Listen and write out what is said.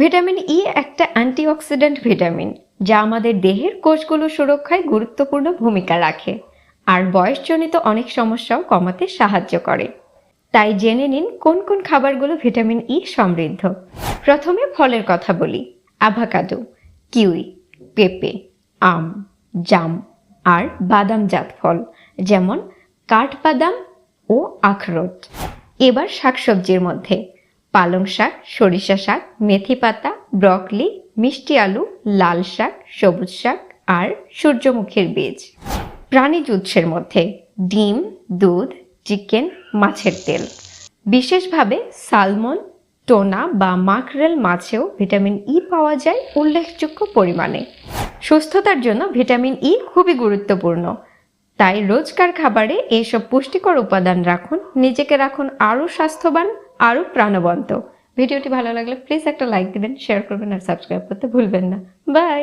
Vitamin E একটা antioxidant vitamin, যা আমাদের দেহের কোষগুলো সুরক্ষায় গুরুত্বপূর্ণ ভূমিকা রাখে, আর বয়সজনিত অনেক সমস্যাও কমাতে সাহায্য করে। তাই জেনে নিন কোন কোন খাবারগুলো ভিটামিন ই সমৃদ্ধ। প্রথমে ফলের কথা বলি, অ্যাভাকাডো, কিউই, পেঁপে, আম, জাম, আর বাদামজাত ফল, যেমন কাঠবাদাম ও আখরোট। এবার শাকসবজির মধ্যে পালং শাক, সরিষা শাক, মেথি পাতা, ব্রকলি, মিষ্টি আলু, লাল শাক, সবুজ শাক আর সূর্যমুখীর বীজ। প্রাণীজ উৎসের মধ্যে ডিম, দুধ, চিকেন, মাছের তেল। বিশেষভাবে সালমন, টোনা বা মাকরেল মাছেও ভিটামিন ই পাওয়া যায় উল্লেখযোগ্য পরিমাণে। সুস্থতার জন্য ভিটামিন ই খুবই গুরুত্বপূর্ণ। তাই রোজকার খাবারে এইসব পুষ্টিকর উপাদান রাখুন, নিজেকে রাখুন আরও স্বাস্থ্যবান আরও প্রাণবন্ত। ভিডিওটি ভালো লাগলে প্লিজ একটা লাইক দিবেন শেয়ার করবেন আর সাবস্ক্রাইব করতে ভুলবেন না। বাই